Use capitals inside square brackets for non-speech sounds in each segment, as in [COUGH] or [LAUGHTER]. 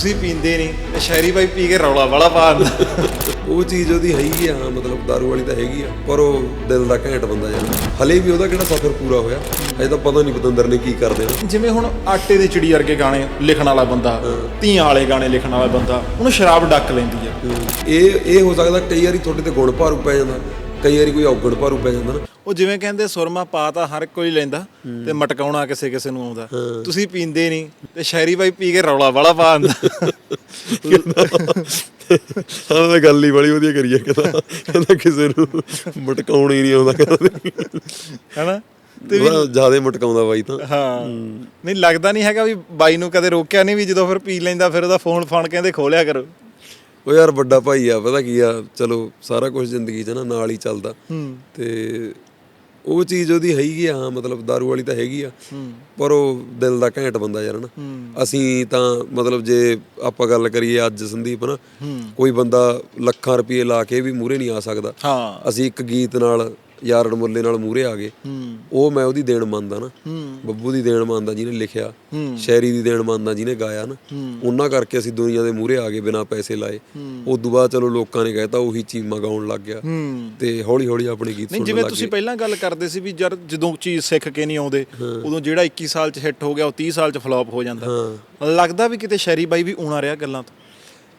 ਤੁਸੀਂ ਪੀਂਦੇ ਨਹੀਂ ਤੇ ਸ਼ਹਿਰੀ ਬਾਈ ਪੀ ਕੇ ਰੌਲਾ ਵਾਲਾ ਪਾ ਦਿੰਦਾ ਉਹ ਚੀਜ਼ ਉਹਦੀ ਹੈਗੀ ਆ ਮਤਲਬ ਦਾਰੂ ਵਾਲੀ ਤਾਂ ਹੈਗੀ ਆ ਪਰ ਉਹ ਦਿਲ ਦਾ ਘੈਂਟ ਬੰਦਾ ਯਾਰ। ਹਲੇ ਵੀ ਉਹਦਾ ਕਿਹੜਾ ਸਫ਼ਰ ਪੂਰਾ ਹੋਇਆ? ਅਜੇ ਤਾਂ ਪਤਾ ਨਹੀਂ ਪਤੰਦਰ ਨੇ ਕੀ ਕਰ ਦੇਣਾ ਜਿਵੇਂ ਹੁਣ ਆਟੇ ਦੀ ਚਿੜੀ ਵਰਗੇ ਗਾਣੇ ਲਿਖਣ ਵਾਲਾ ਬੰਦਾ ਧੀਆਂ ਵਾਲੇ ਗਾਣੇ ਲਿਖਣ ਵਾਲਾ ਬੰਦਾ ਉਹਨੂੰ ਸ਼ਰਾਬ ਡੱਕ ਲੈਂਦੀ ਆ। ਇਹ ਇਹ ਹੋ ਸਕਦਾ ਕਈ ਵਾਰੀ ਤੁਹਾਡੇ ਤੇ ਗੁਣ ਭਾਰੂ ਪੈ ਜਾਂਦਾ ਕਈ ਵਾਰੀ ਕੋਈ ਔਗਣ ਭਾਰੂ ਪੈ ਜਾਂਦਾ ਨਾ। ਉਹ ਜਿਵੇਂ ਕਹਿੰਦੇ ਸੁਰਮਾ ਪਾ ਤਾਂ ਹਰ ਕੋਈ ਲੈਂਦਾ ਤੇ ਮਟਕਾਉਣਾ ਕਿਸੇ ਕਿਸੇ ਨੂੰ ਆਉਂਦਾ। ਤੁਸੀਂ ਪੀਂਦੇ ਨਹੀਂ ਤੇ ਸ਼ਹਿਰੀ ਬਾਈ ਪੀ ਕੇ ਰੌਲਾ ਵਾਲਾ ਪਾ ਦਿੰਦਾ। ਹਾਂ ਗੱਲ ਹੀ ਬੜੀ ਵਧੀਆ ਕਰੀ ਹੈ ਕਹਿੰਦਾ ਕਹਿੰਦਾ ਕਿਸੇ ਨੂੰ ਮਟਕਾਉਣ ਹੀ ਨਹੀਂ ਆਉਂਦਾ ਕਹਿੰਦਾ ਹੈਨਾ? ਤੇ ਜ਼ਿਆਦਾ ਮਟਕਾਉਂਦਾ ਬਾਈ ਤਾਂ। ਹਾਂ। ਨਹੀਂ ਲੱਗਦਾ ਨਹੀਂ ਹੈਗਾ ਵੀ ਬਾਈ ਨੂੰ ਕਦੇ ਰੋਕਿਆ ਨਹੀਂ ਵੀ ਜਦੋਂ ਫਿਰ ਪੀ ਲੈਂਦਾ ਫਿਰ ਉਹਦਾ ਫੋਨ ਫਾਨ ਕਹਿੰਦੇ ਖੋਲਿਆ ਕਰੋ। ਉਹ ਯਾਰ ਵੱਡਾ ਭਾਈ ਆ ਪਤਾ ਕੀ ਆ? ਚਲੋ ਸਾਰਾ ਕੁਝ ਜ਼ਿੰਦਗੀ 'ਚ ਨਾ ਨਾਲ ਹੀ ਚੱਲਦਾ। ਤੇ ਉਹ ਚੀਜ਼ ਉਹਦੀ ਹੈਗੀ ਆ ਹਾਂ, ਮਤਲਬ ਦਾਰੂ ਵਾਲੀ ਤਾਂ ਹੈਗੀ ਆ ਪਰ ਉਹ ਦਿਲ ਦਾ ਘੈਂਟ ਬੰਦਾ ਯਾਰ ਨਾ ਅਸੀਂ ਤਾਂ ਮਤਲਬ ਜੇ ਆਪਾਂ ਗੱਲ ਕਰੀਏ ਅੱਜ ਸੰਦੀਪ ਨਾ ਕੋਈ ਬੰਦਾ ਲੱਖਾਂ ਰੁਪਏ ਲਾ ਕੇ ਵੀ ਮੂਰੇ ਨਹੀਂ ਆ ਸਕਦਾ। ਹਾਂ। ਅਸੀਂ ਇੱਕ ਗੀਤ ਨਾਲ ਯਾਰਡ ਮੁੱਲੇ ਨਾਲ ਮੂਰੇ ਆ ਗਏ। ਉਹ ਮੈਂ ਉਹਦੀ ਦੇਣ ਮੰਨਦਾ ਨਾ। ਬੱਬੂ ਦੀ ਦੇਣ ਮੰਨਦਾ ਜਿਹਨੇ ਲਿਖਿਆ। ਸ਼ਾਇਰੀ ਦੀ ਦੇਣ ਮੰਨਦਾ ਜਿਹਨੇ ਗਾਇਆ ਨਾ। ਉਹਨਾਂ ਕਰਕੇ ਅਸੀਂ ਦੁਨੀਆ ਦੇ ਮੂਰੇ ਆ ਗਏ ਬਿਨਾਂ ਪੈਸੇ ਲਾਏ। ਉਸ ਤੋਂ ਬਾਅਦ ਚਲੋ ਲੋਕਾਂ ਨੇ ਕਹਿਤਾ ਉਹੀ ਚੀਮਾ ਗਾਉਣ ਲੱਗ ਗਿਆ। ਤੇ ਹੌਲੀ ਹੌਲੀ ਆਪਣੇ ਗੀਤ ਸੁਣਨ ਜਿਵੇਂ ਲੱਗ ਤੁਸੀਂ ਗਏ। ਪਹਿਲਾਂ ਗੱਲ ਕਰਦੇ ਸੀ ਵੀ ਜਦ ਜਦੋਂ ਚੀਜ਼ ਸਿੱਖ ਕੇ ਨਹੀਂ ਆਉਂਦੇ ਉਦੋਂ ਜਿਹੜਾ 21 ਸਾਲ ਚ ਹਿੱਟ ਹੋ ਗਿਆ ਉਹ 30 ਸਾਲ ਚ ਫਲॉप ਹੋ ਜਾਂਦਾ। ਲੱਗਦਾ ਵੀ ਕਿਤੇ ਸ਼ੈਰੀ ਬਾਈ ਵੀ ਊਣਾ ਰਿਹਾ ਗੱਲਾਂ ਤੋਂ?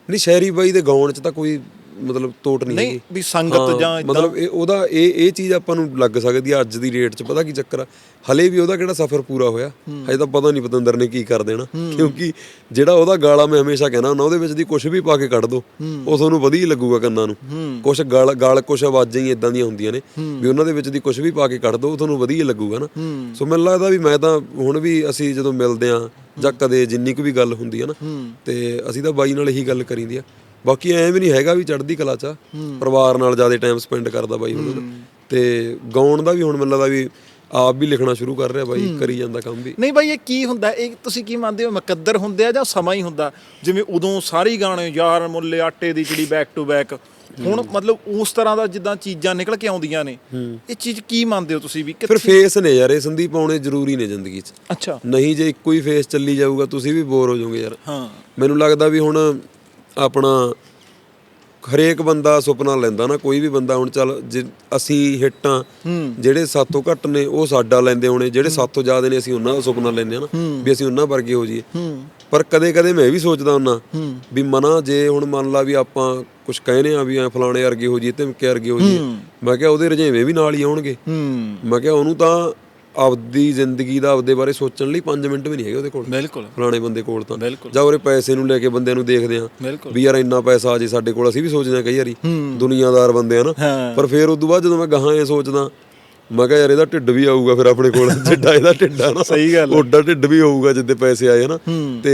ਨਹੀਂ ਸ਼ਾਇਰੀ ਬਾਈ ਦੇ ਗਾਉਣ 'ਚ ਤਾਂ ਕੋਈ ਮਤਲਬ ਤੋਟ ਨਹੀਂ ਨਹੀਂ ਵੀ ਸੰਗਤ ਹਾਂ, ਜਾਂ ਮਤਲਬ ਇਹ ਉਹਦਾ ਇਹ ਇਹ ਚੀਜ਼ ਆਪਾਂ ਨੂੰ ਲੱਗ ਸਕਦੀ ਆ ਅੱਜ ਦੀ ਡੇਟ 'ਚ ਪਤਾ ਕੀ ਚੱਕਰ ਆ? ਹਲੇ ਵੀ ਉਹਦਾ ਕਿਹੜਾ ਸਫ਼ਰ ਪੂਰਾ ਹੋਇਆ? ਹਜੇ ਤਾਂ ਪਤਾ ਨਹੀਂ ਪਤੰਦਰ ਨੇ ਕੀ ਕਰ ਦੇਣਾ। ਕਿਉਂਕਿ ਜਿਹੜਾ ਉਹਦਾ ਗਾਲਾ ਮੈਂ ਹਮੇਸ਼ਾ ਕਹਿਣਾ ਹੁੰਦਾ ਉਹਦੇ ਵਿੱਚ ਦੀ ਕੁਝ ਵੀ ਪਾ ਕੇ ਕੱਢ ਦੋ। ਉਹ ਤੁਹਾਨੂੰ ਵਧੀਆ ਹੀ ਲੱਗੂਗਾ ਕੰਨਾਂ ਨੂੰ। ਕੁਝ ਗਾਲ ਗਾਲ ਕੁਝ ਆਵਾਜ਼ਾਂ ਹੀ ਇਦਾਂ ਦੀਆਂ ਹੁੰਦੀਆਂ ਨੇ। ਵੀ ਉਹਨਾਂ ਦੇ ਵਿੱਚ ਦੀ ਕੁਝ ਵੀ ਪਾ ਕੇ ਕੱਢ ਦੋ ਉਹ ਤੁਹਾਨੂੰ ਵਧੀਆ ਹੀ ਲੱਗੂਗਾ ਨਾ। ਸੋ ਮੈਨੂੰ ਲੱਗਦਾ ਵੀ ਮੈਂ ਤਾਂ ਹੁਣ ਵੀ ਅਸੀਂ ਜਦੋਂ ਮਿਲਦੇ ਆ ਜਾਂ ਕਦੇ ਜਿੰਨੀ ਕੁ ਵੀ ਗੱਲ ਹੁੰਦੀ ਆ ਨਾ ਤੇ ਅਸੀਂ ਤਾਂ ਬਾਈ ਨਾਲ ਇਹੀ ਗੱਲ ਕਰੀਦੀ ਆ। ਬਾਕੀ ਐਂ ਵੀ ਨਹੀਂ ਹੈਗਾ ਵੀ ਚੜ੍ਹਦੀ ਕਲਾ ਚ ਆ। ਪਰਿਵਾਰ ਨਾਲ ਜ਼ਿਆਦਾ ਟਾਈਮ ਸਪੈਂਡ ਕਰਦਾ ਬਾਈ ਹੁਣ। ਤੇ ਗਾਉਣ ਦਾ ਵੀ ਹੁਣ ਮੈਨੂੰ ਲੱਗਦਾ ਵੀ ਆਪ ਵੀ ਲਿਖਣਾ ਸ਼ੁਰੂ ਕਰ ਰਿਹਾ ਬਾਈ ਕਰੀ ਜਾਂਦਾ ਕੰਮ ਵੀ। ਨਹੀਂ ਬਾਈ ਇਹ ਕੀ ਹੁੰਦਾ? ਇਹ ਤੁਸੀਂ ਕੀ ਮੰਨਦੇ ਹੋ ਮੁਕੱਦਰ ਹੁੰਦੇ ਆ ਜਾਂ ਸਮਾਂ ਹੀ ਹੁੰਦਾ? ਜਿਵੇਂ ਉਦੋਂ ਸਾਰੇ ਹੀ ਗਾਣੇ ਯਾਰ ਮੁੱਲੇ ਆਟੇ ਦੀ ਚਿੜੀ ਬੈਕ ਟੂ ਬੈਕ ਹੁਣ ਮਤਲਬ ਉਸ ਤਰ੍ਹਾਂ ਦਾ ਜਿੱਦਾਂ ਚੀਜ਼ਾਂ ਨਿਕਲ ਕੇ ਆਉਂਦੀਆਂ ਨੇ। ਇਹ ਚੀਜ਼ ਕੀ ਮੰਨਦੇ ਹੋ ਤੁਸੀਂ ਵੀ? ਫਿਰ ਕਿੱਥੇ ਫੇਸ ਨੇ ਯਾਰ ਇਹ ਸੰਦੀਪ ਆਉਣੇ ਜ਼ਰੂਰੀ ਨੇ ਜ਼ਿੰਦਗੀ 'ਚ। ਅੱਛਾ। ਨਹੀਂ ਨਹੀਂ ਜੇ ਇੱਕੋ ਹੀ ਫੇਸ ਚੱਲੀ ਜਾਊਗਾ ਤੁਸੀਂ ਵੀ ਬੋਰ ਹੋ ਜਾਓਗੇ ਯਾਰ। ਹਾਂ। ਮੈਨੂੰ ਲੱਗਦਾ ਵੀ ਹੁਣ ਆਪਣਾ ਹਰੇਕ ਬੰਦਾ ਸੁਪਨਾ ਲੈਂਦਾ ਨਾ ਕੋਈ ਵੀ ਬੰਦਾ ਹੁਣ ਚੱਲ ਜੇ ਅਸੀਂ ਹਿੱਟਾਂ ਜਿਹੜੇ ਸਾਤੋਂ ਘੱਟ ਨੇ ਉਹ ਸਾਡਾ ਲੈਂਦੇ ਹੋਣੇ ਜਿਹੜੇ ਸਾਤੋਂ ਜ਼ਿਆਦਾ ਨੇ ਅਸੀਂ ਉਹਨਾਂ ਦਾ ਸੁਪਨਾ ਲੈਂਦੇ ਆ ਨਾ ਵੀ ਅਸੀਂ ਉਹਨਾਂ ਵਰਗੇ ਹੋ ਜਾਈਏ। ਪਰ ਕਦੇ ਕਦੇ ਮੈਂ ਵੀ ਸੋਚਦਾ ਹੁੰਨਾ ਵੀ ਮਨਾ ਜੇ ਹੁਣ ਮੰਨ ਲਾ ਵੀ ਆਪਾਂ ਕੁਝ ਕਹਿੰਦੇ ਆ ਵੀ ਐ ਫਲਾਣੇ ਵਰਗੇ ਹੋ ਜਾਈਏ ਧਮਕੇ ਵਰਗੇ ਹੋ ਜਾਈਏ। ਮੈਂ ਕਿਹਾ ਉਹਦੇ ਰਜੇਵੇਂ ਵੀ ਨਾਲ ਹੀ ਆਉਣਗੇ। ਹੂੰ। ਮੈਂ ਕਿਹਾ ਉਹਨੂੰ ਤਾਂ ਆਪਦੀ ਜ਼ਿੰਦਗੀ ਦਾ ਆਪਦੇ ਬਾਰੇ ਸੋਚਣ ਲਈ 5 ਮਿੰਟ ਵੀ ਨਹੀਂ ਹੈਗੇ ਉਹਦੇ ਕੋਲ। ਬਿਲਕੁਲ। ਫਲਾਣੇ ਬੰਦੇ ਕੋਲ ਤਾਂ। ਬਿਲਕੁਲ। ਜਾਂ ਉਹਦੇ ਪੈਸੇ ਨੂੰ ਲੈ ਕੇ ਬੰਦਿਆਂ ਨੂੰ ਦੇਖਦੇ ਆ ਬਿਲਕੁਲ। ਵੀ ਯਾਰ ਇੰਨਾ ਪੈਸਾ ਆ ਜੇ ਸਾਡੇ ਕੋਲ ਅਸੀਂ ਵੀ ਸੋਚਦੇ ਆ ਕਈ ਵਾਰੀ ਦੁਨੀਆਦਾਰ ਬੰਦੇ ਆ ਨਾ। ਪਰ ਫਿਰ ਉਦੋਂ ਬਾਅਦ ਜਦੋਂ ਮੈਂ ਗਾਹਾਂ ਇਹ ਸੋਚਦਾ ਮੈਂ ਕਿਹਾ ਯਾਰ ਇਹਦਾ ਢਿੱਡ ਵੀ ਆਊਗਾ ਫਿਰ ਆਪਣੇ ਕੋਲ [LAUGHS] ਜਿੱਡਾ ਇਹਦਾ ਢਿੱਡ ਆ ਨਾ। ਸਹੀ ਗੱਲ ਆ। ਓਡਾ ਢਿੱਡ ਵੀ ਹੋਊਗਾ ਜਿੱਦੇ ਪੈਸੇ ਆਏ ਨਾ। ਤੇ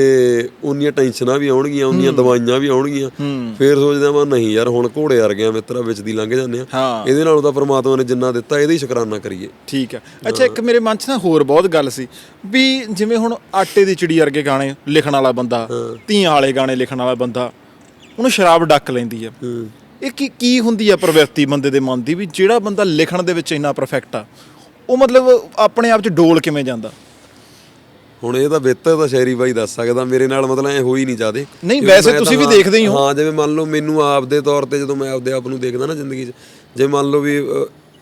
ਉਨੀਆਂ ਟੈਨਸ਼ਨਾਂ ਵੀ ਆਉਣਗੀਆਂ ਉਨੀਆਂ ਦਵਾਈਆਂ ਵੀ ਆਉਣਗੀਆਂ। ਫਿਰ ਸੋਚਦਾ ਮੈਂ ਨਹੀਂ ਯਾਰ ਹੁਣ ਘੋੜੇ ਵਰ ਗਿਆ ਮਿੱਤਰਾ ਵਿੱਚ ਦੀ ਲੰਘ ਜਾਂਦੇ ਆ। ਇਹਦੇ ਨਾਲੋਂ ਤਾਂ ਪ੍ਰਮਾਤਮਾ ਨੇ ਜਿੰਨਾ ਦਿੱਤਾ ਇਹਦਾ ਹੀ ਸ਼ੁਕਰਾਨਾ ਕਰੀਏ। ਠੀਕ ਹੈ ਅੱਛਾ ਇੱਕ ਮੇਰੇ ਮਨ 'ਚ ਨਾ ਹੋਰ ਬਹੁਤ ਗੱਲ ਸੀ ਵੀ ਜਿਵੇਂ ਹੁਣ ਆਟੇ ਦੀ ਚਿੜੀ ਵਰਗੇ ਗਾਣੇ ਲਿਖਣ ਵਾਲਾ ਬੰਦਾ ਧੀਆਂ ਵਾਲੇ ਗਾਣੇ ਲਿਖਣ ਵਾਲਾ ਬੰਦਾ ਉਹਨੂੰ ਸ਼ਰਾਬ ਡੱਕ ਲੈਂਦੀ ਆ। ਇਹ ਕੀ ਕੀ ਹੁੰਦੀ ਆ ਪ੍ਰਵਿਰਤੀ ਬੰਦੇ ਦੇ ਮਨ ਦੀ? ਵੀ ਜਿਹੜਾ ਬੰਦਾ ਲਿਖਣ ਦੇ ਵਿੱਚ ਇੰਨਾ ਪਰਫੈਕਟ ਆ ਉਹ ਮਤਲਬ ਆਪਣੇ ਆਪ 'ਚ ਡੋਲ ਕਿਵੇਂ ਜਾਂਦਾ? ਹੁਣ ਇਹ ਤਾਂ ਬਿਹਤਰ ਤਾਂ ਸ਼ਾਇਰੀ ਬਾਈ ਦੱਸ ਸਕਦਾ ਮੇਰੇ ਨਾਲ ਮਤਲਬ ਐ ਹੋਈ ਨਹੀਂ ਜਾਦੇ। ਨਹੀਂ, ਵੈਸੇ ਤੁਸੀਂ ਵੀ ਦੇਖਦੇ ਹੀ ਹੋ। ਹਾਂ ਜਿਵੇਂ ਮੰਨ ਲਓ ਮੈਨੂੰ ਆਪ ਦੇ ਤੌਰ ਤੇ ਜਦੋਂ ਮੈਂ ਆਪਦੇ ਆਪ ਨੂੰ ਦੇਖਦਾ ਨਾ ਜ਼ਿੰਦਗੀ 'ਚ ਜੇ ਮੰਨ ਲਓ ਵੀ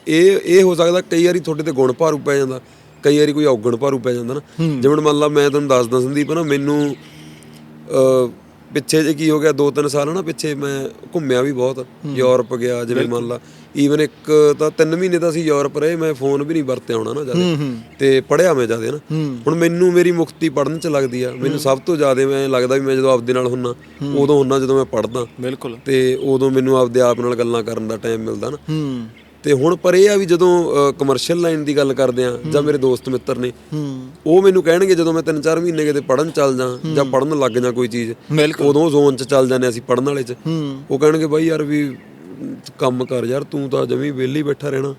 ਇਹ ਇਹ ਹੋ ਸਕਦਾ ਕਈ ਵਾਰੀ ਤੁਹਾਡੇ ਤੇ ਗੁਣ ਭਾਰੂ ਪੈ ਜਾਂਦਾ ਕਈ ਵਾਰੀ ਕੋਈ ਔਗਣ ਭਾਰੂ ਪੈ ਜਾਂਦਾ ਨਾ। ਜਿਵੇਂ ਮੰਨ ਲਾ ਮੈਂ ਤੁਹਾਨੂੰ ਦੱਸਦਾ ਸੰਦੀਪ ਨਾ ਮੈਨੂੰ ਅ ਪਿੱਛੇ ਜੇ ਕੀ ਹੋ ਗਿਆ 2-3 ਸਾਲ ਨਾ ਪਿੱਛੇ ਮੈਂ ਘੁੰਮਿਆ ਵੀ ਬਹੁਤ ਯੂਰਪ ਗਿਆ ਜਿਵੇਂ ਮੰਨ ਲਾ ਈਵਨ ਇੱਕ ਤਾਂ 3 ਮਹੀਨੇ ਤਾਂ ਅਸੀਂ ਯੂਰਪ ਰਹੇ ਮੈਂ ਫੋਨ ਵੀ ਨਹੀਂ ਵਰਤਿਆ ਹੋਣਾ ਨਾ ਜ਼ਿਆਦਾ। ਤੇ ਪੜਿਆ ਮੈਂ ਜ਼ਿਆਦਾ ਨਾ ਹੁਣ ਮੈਨੂੰ ਮੇਰੀ ਮੁਕਤੀ ਪੜਨ ਚ ਲੱਗਦੀ ਆ ਮੈਨੂੰ ਸਭ ਤੋਂ ਜ਼ਿਆਦਾ ਮੈਂ ਲੱਗਦਾ ਵੀ ਮੈਂ ਜਦੋਂ ਆਪਦੇ ਨਾਲ ਹੁੰਨਾ ਉਦੋਂ ਹੁੰਨਾ ਜਦੋਂ ਮੈਂ ਪੜਦਾ ਬਿਲਕੁਲ। ਤੇ ਉਦੋਂ ਮੈਨੂੰ ਆਪਦੇ ਆਪ ਨਾਲ ਗੱਲਾਂ ਕਰਨ ਦਾ ਟਾਈਮ ਮਿਲਦਾ ਨਾ। ਤੇ ਹੁਣ ਪਰ ਇਹ ਆ ਵੀ ਜਦੋਂ ਕਮਰਸ਼ੀਅਲ ਲਾਈਨ ਦੀ ਗੱਲ ਕਰਦੇ ਆ ਜਾਂ ਮੇਰੇ ਦੋਸਤ ਮਿੱਤਰ ਨੇ ਉਹ ਮੈਨੂੰ ਕਹਿਣਗੇ ਜਦੋਂ ਮੈਂ 3-4 ਮਹੀਨੇ ਕਿਤੇ ਪੜਨ ਚੱਲ ਜਾਂ ਜਾਂ ਪੜਨ ਲੱਗ ਜਾਂ ਕੋਈ ਚੀਜ਼ ਉਦੋਂ ਜ਼ੋਨ ਚ ਚੱਲ ਜਾਂਦੇ ਅਸੀਂ ਪੜਨ ਵਾਲੇ ਚ। ਉਹ ਕਹਿਣਗੇ ਬਾਈ ਯਾਰ ਵੀ ਕੰਮ ਕਰ ਯਾਰ ਤੂੰ ਤਾਂ ਜਮੀ ਵਿਹਲੀ ਬੈਠਾ ਰਹਿਣਾ।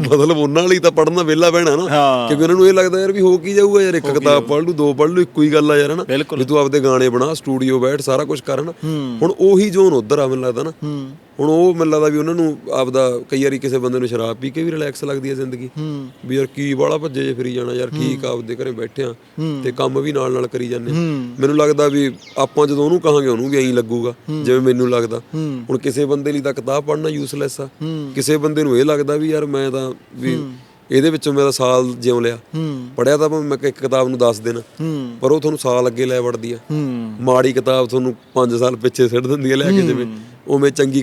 ਮਤਲਬ ਉਹਨਾਂ ਲਈ ਤਾਂ ਪੜਨਾ ਵਿਹਲਾ ਬਹਿਣਾ ਨਾ। ਕਿਉਂਕਿ ਉਹਨਾਂ ਨੂੰ ਇਹ ਲੱਗਦਾ ਯਾਰ ਵੀ ਹੋ ਕੀ ਜਾਊਗਾ ਯਾਰ ਇੱਕ ਕਿਤਾਬ ਪੜ੍ਹ ਲੂ ਦੋ ਪੜ੍ਹ ਲੂ ਇੱਕੋ ਹੀ ਗੱਲ ਆ ਯਾਰ ਹਨਾ। ਵੀ ਤੂੰ ਆਪਦੇ ਗਾਣੇ ਬਣਾ ਸਟੂਡੀਓ ਬੈਠ ਸਾਰਾ ਕੁਝ ਕਰ ਹਨਾ। ਹੁਣ ਉਹੀ ਜ਼ੋਨ ਉਧਰ ਆ ਮੈਨੂੰ ਲੱਗਦਾ ਨਾ। ਹੁਣ ਉਹ ਮੈਨੂੰ ਲੱਗਦਾ ਵੀ ਉਹਨਾਂ ਨੂੰ ਆਪਦਾ ਕਈ ਵਾਰੀ ਕਿਸੇ ਬੰਦੇ ਨੂੰ ਸ਼ਰਾਬ ਪੀ ਕੇ ਵੀ ਰਿਲੈਕਸ ਲੱਗਦੀ ਹੈ ਜ਼ਿੰਦਗੀ। ਹੂੰ। ਵੀ ਯਾਰ ਕੀ ਬਾਲਾ ਭੱਜੇ ਜੇ ਫਿਰੀ ਜਾਣਾ ਯਾਰ ਠੀਕ ਆ ਆਪਦੇ ਘਰੇ ਬੈਠੇ ਆ ਤੇ ਕੰਮ ਵੀ ਨਾਲ ਨਾਲ ਕਰੀ ਜਾਂਦੇ ਮੈਨੂੰ ਲੱਗਦਾ ਵੀ ਆਪਾਂ ਜਦੋਂ ਉਹਨੂੰ ਕਹਾਂਗੇ ਉਹਨੂੰ ਵੀ ਐਂ ਲੱਗੂਗਾ ਜਿਵੇਂ ਮੈਨੂੰ ਲੱਗਦਾ। ਹੁਣ ਕਿਸੇ ਬੰਦੇ ਲਈ ਤਾਂ ਕਿਤਾਬ ਪੜ੍ਹਨਾ ਯੂਸਲੈਸ ਆ। ਕਿਸੇ ਬੰਦੇ ਨੂੰ ਇਹ ਲੱਗਦਾ ਵੀ ਯਾਰ ਮੈਂ ਤਾਂ ਵੀ ਇਹਦੇ ਵਿੱਚੋਂ ਮੈਂ ਤਾਂ ਸਾਲ ਜਿਉ ਲਿਆ। ਪੜਿਆ ਤਾਂ ਮੈਂ ਇੱਕ ਕਿਤਾਬ ਨੂੰ ਦੱਸ ਦੇਣਾ ਹੂੰ। ਪਰ ਉਹ ਤੁਹਾਨੂੰ ਸਾਲ ਅੱਗੇ ਲੈ ਵੜਦੀ ਆ। ਮਾੜੀ ਕਿਤਾਬ ਤੁਹਾਨੂੰ 5 ਸਾਲ ਪਿੱਛੇ ਸਿੱਟ ਦਿੰਦੀ ਹੈ ਲੈ ਕੇ ਜਿਵੇਂ। ਉਵੇਂ ਚੰਗੀ